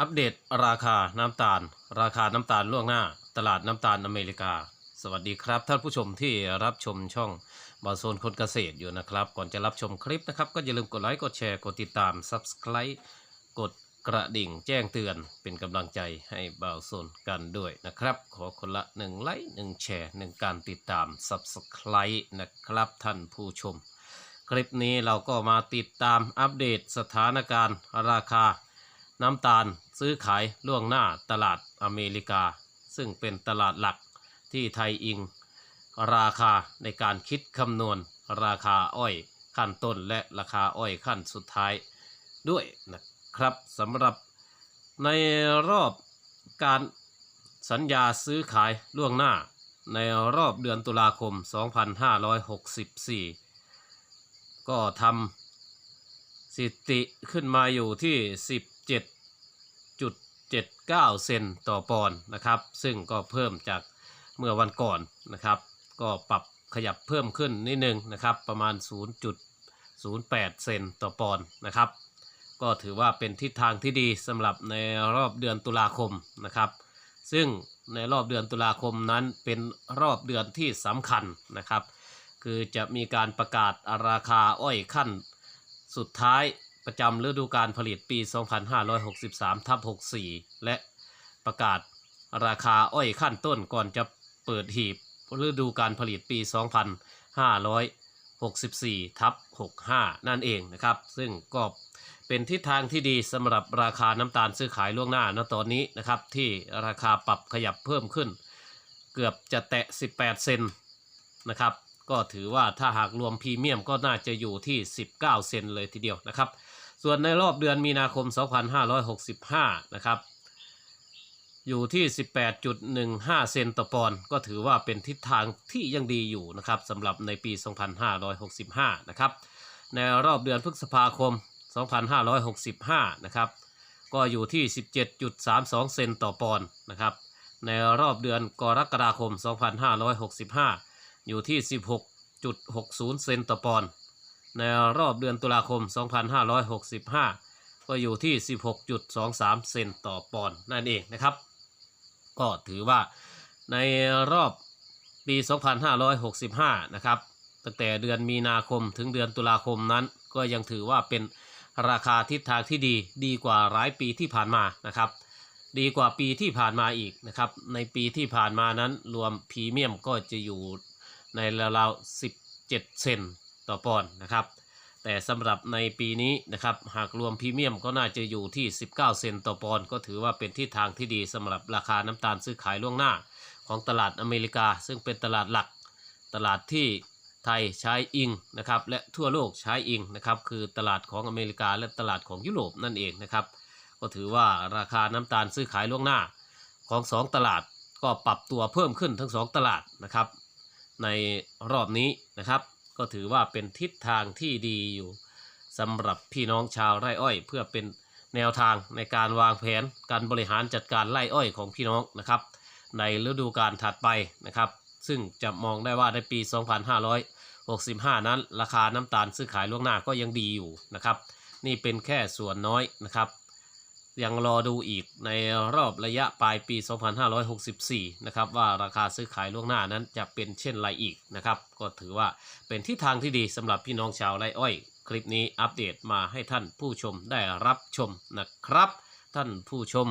อัปเดตราคาน้ำตาล ราคาน้ำตาลล่วงหน้า ตลาดน้ำตาลอเมริกา สวัสดีครับ ท่านผู้ชมที่รับชมช่องบอลโซนคนเกษตรอยู่นะครับ ก่อนจะรับชมคลิปนะครับ ก็อย่าลืมกดไลค์ กดแชร์ กดติดตาม Subscribe กดกระดิ่งแจ้งเตือนเป็นกำลังใจให้บอลโซนกันด้วยนะครับ ขอคนละหนึ่งไลค์หนึ่งแชร์หนึ่งการติดตาม Subscribe นะครับท่านผู้ชม คลิปนี้เราก็มาติดตามอัปเดตสถานการณ์ราคา น้ำตาลซื้อขายล่วงหน้าตลาดอเมริกา ซึ่งเป็นตลาดหลักที่ไทยอิง ราคาในการคิดคำนวณราคาอ้อยขั้นต้นและราคาอ้อยขั้นสุดท้ายด้วยนะครับสำหรับในรอบการสัญญาซื้อขายล่วงหน้า ในรอบเดือนตุลาคม 2564 ก็ทำสิติขึ้นมาอยู่ที่ 10 17.79 เซนต่อปอนด์นะครับ ซึ่งก็เพิ่มจากเมื่อวันก่อนนะครับ ก็ปรับขยับเพิ่มขึ้นนิดนึงนะครับ ประมาณ 0.08 เซนต่อปอนด์นะครับ ก็ถือว่าเป็นทิศทางที่ดีสำหรับในรอบเดือนตุลาคมนะครับ ซึ่งในรอบเดือนตุลาคมนั้นเป็นรอบเดือนที่สำคัญนะครับ คือจะมีการประกาศราคาอ้อยขั้นสุดท้าย ประจำฤดูการผลิตปี 2563ทับ64 และประกาศราคาอ้อยขั้นต้นก่อนจะเปิดหีบฤดูการผลิตปี 2564ทับ65 นั่นเองนะครับ ซึ่งก็เป็นทิศทางที่ดีสำหรับราคาน้ำตาลซื้อขายล่วงหน้าณตอนนี้นะครับ ที่ราคาปรับขยับเพิ่มขึ้น เกือบจะแตะ 18 เซนนะครับ ก็ถือว่าถ้าหากรวมพรีเมียมก็น่าจะอยู่ที่ 19 เซนเลยทีเดียวนะครับ ส่วนในรอบเดือนมีนาคม 2565 นะครับ อยู่ที่ 18.15 เซนต่อปอนด์ก็ถือว่าเป็นทิศทางที่ยังดีอยู่นะครับสำหรับในปี 2565 นะครับ ในรอบเดือนพฤษภาคม 2565 นะครับ ก็อยู่ที่ 17.32 เซนต่อปอนด์นะครับ ในรอบเดือนกรกฎาคม 2565 อยู่ที่ 16.60 เซนต์ต่อปอนด์ในรอบเดือนตุลาคม 2565 ก็อยู่ที่ 16.23 เซนต่อปอนด์นั่นเองนะครับ ก็ถือว่าในรอบปี 2565 นะครับตั้งแต่เดือนมีนาคมถึงเดือนตุลาคมนั้น ก็ยังถือว่าเป็นราคาทิศทางที่ดีดีกว่าหลายปีที่ผ่านมานะครับ ดีกว่าปีที่ผ่านมาอีกนะครับ ในปีที่ผ่านมานั้นรวมพรีเมียมก็จะอยู่ ในราวๆ17 เซนต่อปอนด์นะครับ แต่สำหรับในปีนี้นะครับหากรวมพรีเมียมก็น่าจะอยู่ที่ 19 เซนต่อปอนด์ก็ถือว่าเป็นทิศทางที่ดีสำหรับราคาน้ำตาลซื้อขายล่วงหน้าของตลาดอเมริกา ซึ่งเป็นตลาดหลักตลาดที่ไทยใช้อิงนะครับและทั่วโลกใช้อิงนะครับคือตลาดของอเมริกาและตลาดของยุโรปนั่นเองนะครับ ก็ถือว่าราคาน้ำตาลซื้อขายล่วงหน้าของสองตลาดก็ปรับตัวเพิ่มขึ้นทั้งสองตลาดนะครับ ในรอบนี้นะครับ ก็ถือว่าเป็นทิศทางที่ดีอยู่สำหรับพี่น้องชาวไร่อ้อย เพื่อเป็นแนวทางในการวางแผนการบริหารจัดการไร่อ้อยของพี่น้องนะครับ ในฤดูกาลถัดไปนะครับ ซึ่งจะมองได้ว่าในปี 2565 นั้น ราคาน้ำตาลซื้อขายล่วงหน้าก็ยังดีอยู่นะครับ นี่เป็นแค่ส่วนน้อยนะครับ ยังรอดูอีกในรอบระยะปลายปี 2564 นะครับว่าราคาซื้อขายล่วงหน้านั้นจะเป็นเช่นไรอีกนะครับก็ถือว่าเป็นทิศทางที่ดีสำหรับพี่น้องชาวไร่อ้อย คลิปนี้อัปเดตมาให้ท่านผู้ชมได้รับชมนะครับ ท่านผู้ชม